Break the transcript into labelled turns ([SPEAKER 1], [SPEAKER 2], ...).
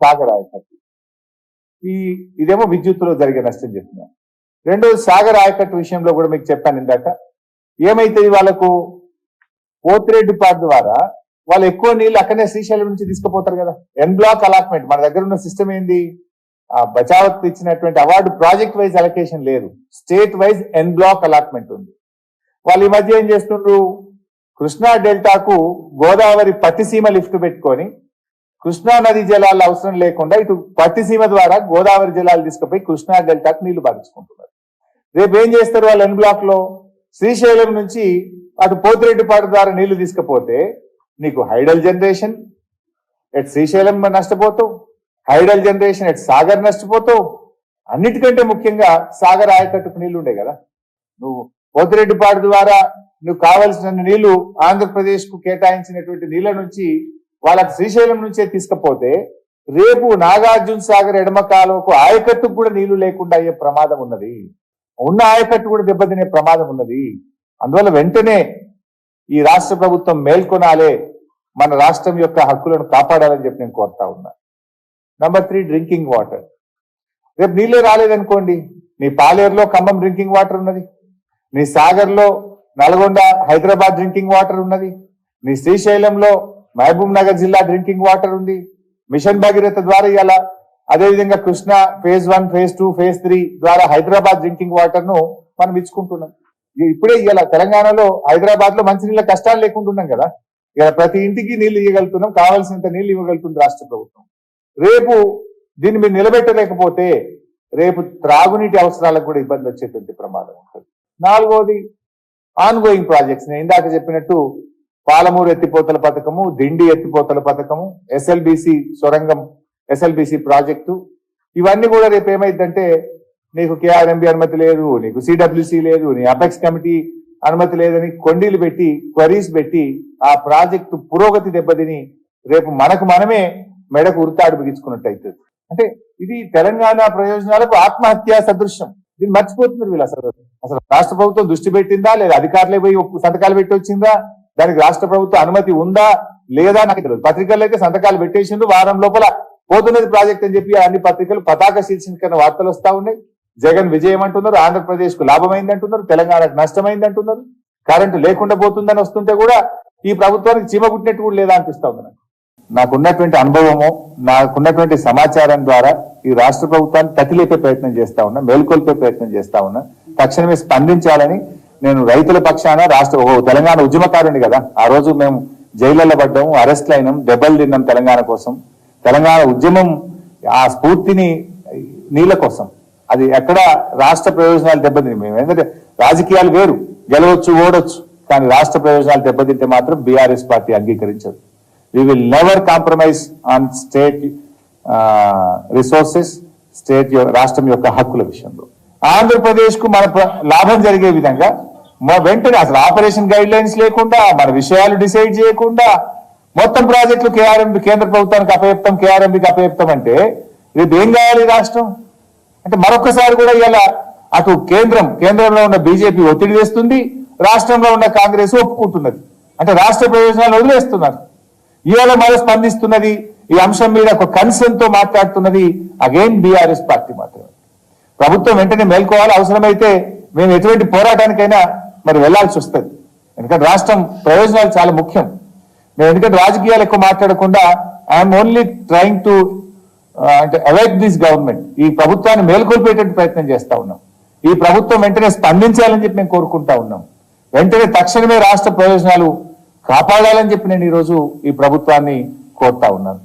[SPEAKER 1] సాగర్ ఆయకట్టు ఈ ఇదేమో విద్యుత్తులో జరిగే నష్టం చెప్తున్నా. రెండోది సాగర్ ఆయకట్టు విషయంలో కూడా మీకు చెప్పాను ఇందాక. ఏమైతుంది వాళ్ళకు పోతిరెడ్డి పార్ట్ ద్వారా వాళ్ళు ఎక్కువ నీళ్ళు అక్కడనే శ్రీశైలం నుంచి తీసుకుపోతారు కదా. ఎన్ బ్లాక్ అలాట్మెంట్ మన దగ్గర ఉన్న సిస్టమ్ ఏంది? ఆ బచావత్ ఇచ్చినటువంటి అవార్డు ప్రాజెక్ట్ వైజ్ అలొకేషన్ లేదు. State wise en bloc allotment ఉంది. వాళ్ళు ఈ మధ్య ఏం చేస్తుండ్రు? కృష్ణా డెల్టాకు గోదావరి పట్టిసీమ లిఫ్ట్ పెట్టుకొని కృష్ణా నది జలాలు అవసరం లేకుండా ఇటు పట్టిసీమ ద్వారా గోదావరి జలాలు తీసుకుపోయి కృష్ణా డెల్టాకు నీళ్ళు పారించుకుంటున్నారు. రేపు ఏం చేస్తారు వాళ్ళు ఎన్ బ్లాక్లో శ్రీశైలం నుంచి అటు పోతిరెడ్డిపాడు ద్వారా నీళ్ళు తీసుకుపోతే నీకు హైడల్ జనరేషన్ ఎట్ శ్రీశైలం నష్టపోతావు. హైడల్ జనరేషన్ ఎట్ సాగర్ నష్టపోతావు. అన్నిటికంటే ముఖ్యంగా సాగర్ ఆయకట్టుకు నీళ్ళు ఉండే కదా. నువ్వు పోతిరెడ్డిపాడు ద్వారా నువ్వు కావలసిన నీళ్ళు ఆంధ్రప్రదేశ్కు కేటాయించినటువంటి నీళ్ళ నుంచి వాళ్ళకి శ్రీశైలం నుంచే తీసుకపోతే రేపు నాగార్జున సాగర్ ఎడమ కాలువకు ఆయకట్టుకు కూడా నీళ్ళు లేకుండా అయ్యే ప్రమాదం ఉన్నది. ఉన్న ఆయకట్టు కూడా దెబ్బతినే ప్రమాదం ఉన్నది. అందువల్ల వెంటనే ఈ రాష్ట్ర ప్రభుత్వం మేల్కొనాలే మన రాష్ట్రం యొక్క హక్కులను కాపాడాలని చెప్పి నేను కోరుతా ఉన్నా. నంబర్ త్రీ డ్రింకింగ్ వాటర్ రేపు నీళ్ళే రాలేదనుకోండి నీ పాలేరులో ఖమ్మం డ్రింకింగ్ వాటర్ ఉన్నది. నీ సాగర్లో నల్గొండ హైదరాబాద్ డ్రింకింగ్ వాటర్ ఉన్నది. నీ శ్రీశైలంలో మహబూబ్ నగర్ జిల్లా డ్రింకింగ్ వాటర్ ఉంది. మిషన్ భగీరథ ద్వారా ఇలా అదేవిధంగా Krishna phase one phase two phase three ద్వారా హైదరాబాద్ డ్రింకింగ్ వాటర్ను మనం ఇచ్చుకుంటున్నాం. ఇప్పుడే ఇలా తెలంగాణలో హైదరాబాద్లో మంచినీళ్ళ కష్టాలు లేకుండా ఉన్నాం కదా. ఇక ప్రతి ఇంటికి నీళ్ళు ఇవ్వగలుగుతున్నాం. కావాల్సినంత నీళ్ళు ఇవ్వగలుగుతుంది రాష్ట్ర ప్రభుత్వం. రేపు దీన్ని మీరు నిలబెట్టలేకపోతే రేపు త్రాగునీటి అవసరాలకు కూడా ఇబ్బంది వచ్చేటువంటి ప్రమాదం ఉంటుంది. నాలుగోది ఆన్ గోయింగ్ ప్రాజెక్ట్స్ నేను ఇందాక చెప్పినట్టు పాలమూరు ఎత్తిపోతల పథకము దిండి ఎత్తిపోతల పథకము ఎస్ఎల్బిసి సొరంగం ఎస్ఎల్బిసి ప్రాజెక్టు. ఇవన్నీ కూడా రేపు ఏమైందంటే నీకు కేఆర్ఎంబి అనుమతి లేదు నీకు సిడబ్ల్యూసి లేదు నీ అపెక్స్ కమిటీ అనుమతి లేదని కొండీలు పెట్టి క్వరీస్ పెట్టి ఆ ప్రాజెక్టు పురోగతి దెబ్బతిని రేపు మనకు మనమే మెడకు ఉరుతాడు బిగించుకున్నట్టు అవుతుంది అంటే ఇది తెలంగాణ ప్రయోజనాలకు ఆత్మహత్య సదృశ్యం. దీన్ని మర్చిపోతున్నారు వీళ్ళు అసలు. అసలు రాష్ట్ర ప్రభుత్వం దృష్టి పెట్టిందా లేదా? అధికారులే పోయి సంతకాలు పెట్టి వచ్చిందా? దానికి రాష్ట్ర ప్రభుత్వ అనుమతి ఉందా లేదా నాకు తెలియదు. పత్రికల్లో అయితే సంతకాలు పెట్టేసిండ్రు. వారం లోపల పోతున్నది ప్రాజెక్ట్ అని చెప్పి అన్ని పత్రికలు పతాక శీర్షికన వార్తలు వస్తా ఉన్నాయి. జగన్ విజయం అంటున్నారు. ఆంధ్రప్రదేశ్కు లాభమైంది అంటున్నారు. తెలంగాణకు నష్టమైంది అంటున్నారు. కరెంటు లేకుండా పోతుందని వస్తుంటే కూడా ఈ ప్రభుత్వానికి చీమ పుట్టినట్టు కూడా లేదా అనిపిస్తా ఉంది నాకు. నాకున్నటువంటి అనుభవము నాకున్నటువంటి సమాచారం ద్వారా ఈ రాష్ట్ర ప్రభుత్వాన్ని తతిలేపే ప్రయత్నం చేస్తా ఉన్నా మేల్కొల్పే ప్రయత్నం చేస్తా ఉన్నా తక్షణమే స్పందించాలని నేను రైతుల పక్షాన రాష్ట్ర ఓ తెలంగాణ ఉద్యమకారుని కదా. ఆ రోజు మేము జైళ్ళలో పడ్డాము అరెస్ట్లు అయినాం దెబ్బలు తిన్నాం తెలంగాణ కోసం. తెలంగాణ ఉద్యమం ఆ స్ఫూర్తిని నీళ్ళ కోసం. అది ఎక్కడ రాష్ట్ర ప్రయోజనాలు దెబ్బతిని మేము ఎందుకంటే రాజకీయాలు వేరు. గెలవచ్చు ఓడొచ్చు. కానీ రాష్ట్ర ప్రయోజనాలు దెబ్బతింటే మాత్రం BRS party అంగీకరించదు. We will never compromise on state resources state రాష్ట్రం యొక్క హక్కుల విషయంలో. ఆంధ్రప్రదేశ్కు మన లాభం జరిగే విధంగా మా వెంటనే అసలు ఆపరేషన్ గైడ్ లైన్స్ లేకుండా మన విషయాలు డిసైడ్ చేయకుండా మొత్తం ప్రాజెక్టులు కేఆర్ఎంబి కేంద్ర ప్రభుత్వానికి అపయప్తం కేఆర్ఎంబికి అపయప్తం అంటే రేపు ఏం కావాలి రాష్ట్రం. అంటే మరొకసారి కూడా ఇలా అటు కేంద్రం కేంద్రంలో ఉన్న బీజేపీ ఒత్తిడి వేస్తుంది రాష్ట్రంలో ఉన్న కాంగ్రెస్ ఒప్పుకుంటున్నది. అంటే రాష్ట్ర ప్రయోజనాలు వదిలేస్తున్నారు. ఇవాళ మరో స్పందిస్తున్నది ఈ అంశం మీద ఒక కన్సర్న్తో మాట్లాడుతున్నది అగైన్ బీఆర్ఎస్ పార్టీ మాత్రం. ప్రభుత్వం వెంటనే మేల్కోవాలి. అవసరమైతే మేము ఎటువంటి పోరాటానికైనా మరి వెళ్ళాల్సి వస్తుంది. ఎందుకంటే రాష్ట్రం ప్రయోజనాలు చాలా ముఖ్యం. మేము ఎందుకంటే రాజకీయాలు ఎక్కువ మాట్లాడకుండా ఐఎమ్ ఓన్లీ ట్రయింగ్ టు అంటే అవాయిడ్ దిస్ గవర్నమెంట్ ఈ ప్రభుత్వాన్ని మేల్కొల్పేటట్టు ప్రయత్నం చేస్తా ఉన్నాం. ఈ ప్రభుత్వం వెంటనే స్పందించాలని చెప్పి మేము కోరుకుంటా ఉన్నాం. వెంటనే తక్షణమే రాష్ట్ర ప్రయోజనాలు కాపాడాలని చెప్పి నేను ఈరోజు ఈ ప్రభుత్వాన్ని కోరుతా ఉన్నాను.